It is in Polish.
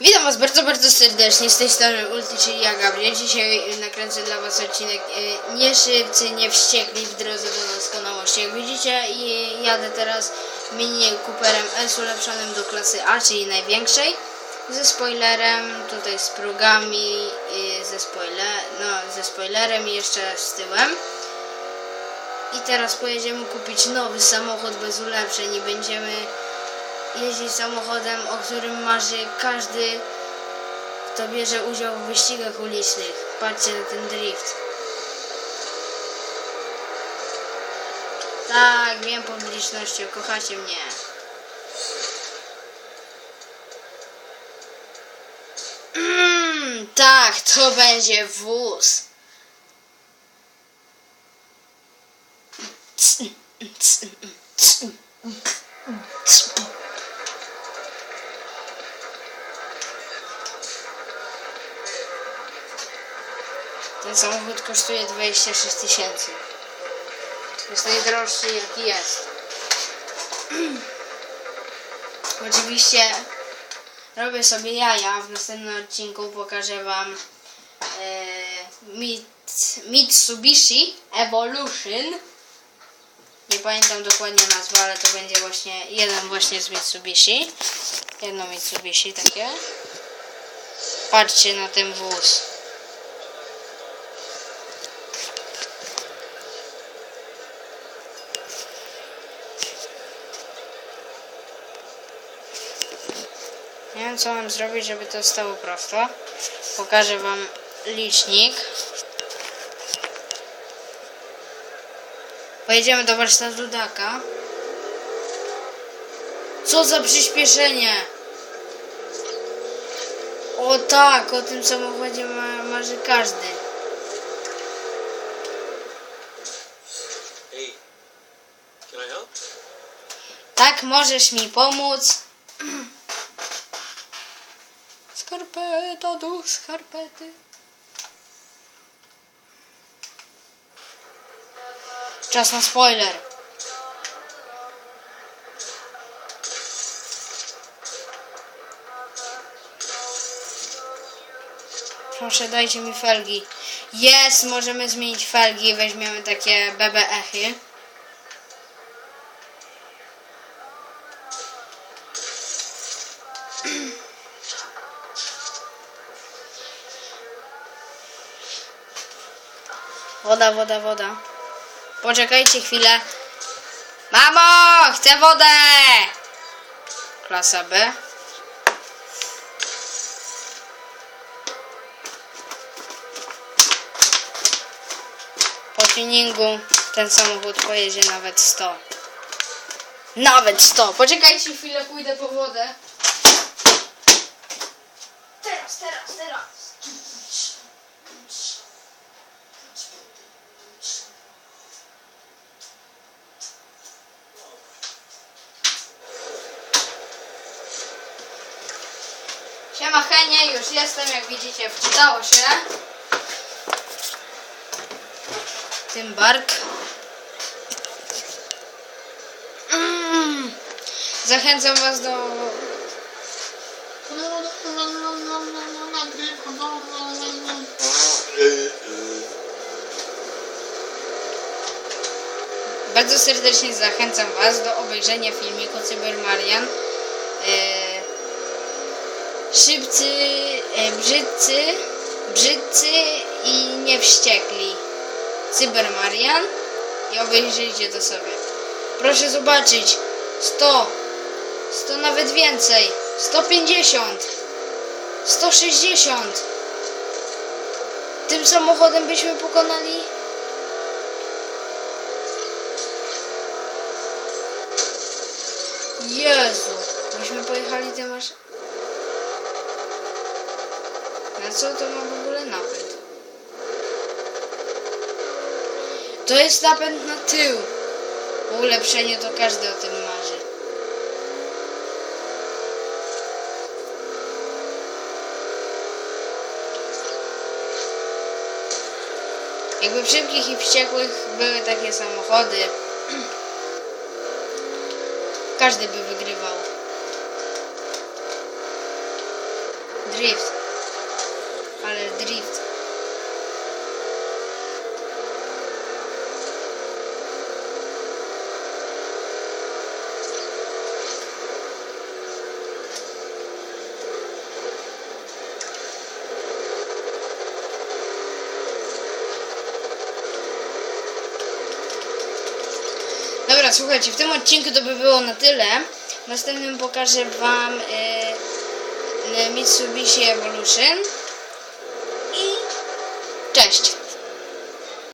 Witam Was bardzo, bardzo serdecznie. Z tej strony Ulti, czyli ja, Gabriel. Dzisiaj nakręcę dla Was odcinek e, Nie szybcy, nie wściekli w drodze do doskonałości. Jak widzicie, jadę teraz mini Cooperem S ulepszonym do klasy A, czyli największej. Ze spoilerem, tutaj z progami, i ze, spoiler, no, ze spoilerem i jeszcze z tyłem. I teraz pojedziemy kupić nowy samochód bez ulepszeń i będziemy jeździć samochodem, o którym marzy każdy, kto bierze udział w wyścigach ulicznych. Patrzcie na ten drift. Tak, wiem publicznością, kochacie mnie. Mm, tak, to będzie wóz. Ten samochód kosztuje 26 tysięcy. Jest najdroższy jaki jest. Oczywiście robię sobie jaja. W następnym odcinku pokażę wam e, Mit- Mitsubishi Evolution. Nie pamiętam dokładnie nazwy, ale to będzie właśnie jeden właśnie z Mitsubishi. Jedno Mitsubishi takie. Patrzcie na ten wóz. Nie wiem co mam zrobić, żeby to stało prosto. Pokażę wam licznik. Pojedziemy do warsztatu Daka. Co za przyspieszenie! O tak, o tym samochodzie ma, marzy każdy. Tak, możesz mi pomóc. Skarpeta, duch skarpety. Czas na spoiler. Proszę, dajcie mi felgi. Jest, możemy zmienić felgi. Weźmiemy takie BB echy. Woda, woda, woda. Poczekajcie chwilę. Mamo, chcę wodę! Klasa B. Po tuningu ten samochód pojedzie nawet 100. Nawet 100. Poczekajcie chwilę, pójdę po wodę. Teraz, teraz, teraz. Siema Henie, już jestem, jak widzicie, wczytało się. Tym bark. Mm. Zachęcam was do... Bardzo serdecznie zachęcam was do obejrzenia filmiku Cybermarian. Eee, szybcy, e, brzydcy, brzydcy i niewściekli. Cybermarian i obejrzyjcie to sobie. Proszę zobaczyć. 100, 100 nawet więcej, 150, 160. Tym samochodem byśmy pokonali Jezu, myśmy pojechali tym aż... Na co to ma w ogóle napęd? To jest napęd na tył. Po ulepszeniu to każdy o tym marzy. Jakby w szybkich i wściekłych były takie samochody, każdy by wygrywał. Drift. Ale drift. Dobra, słuchajcie, w tym odcinku to by było na tyle. W następnym pokażę Wam e, Mitsubishi Evolution. I cześć!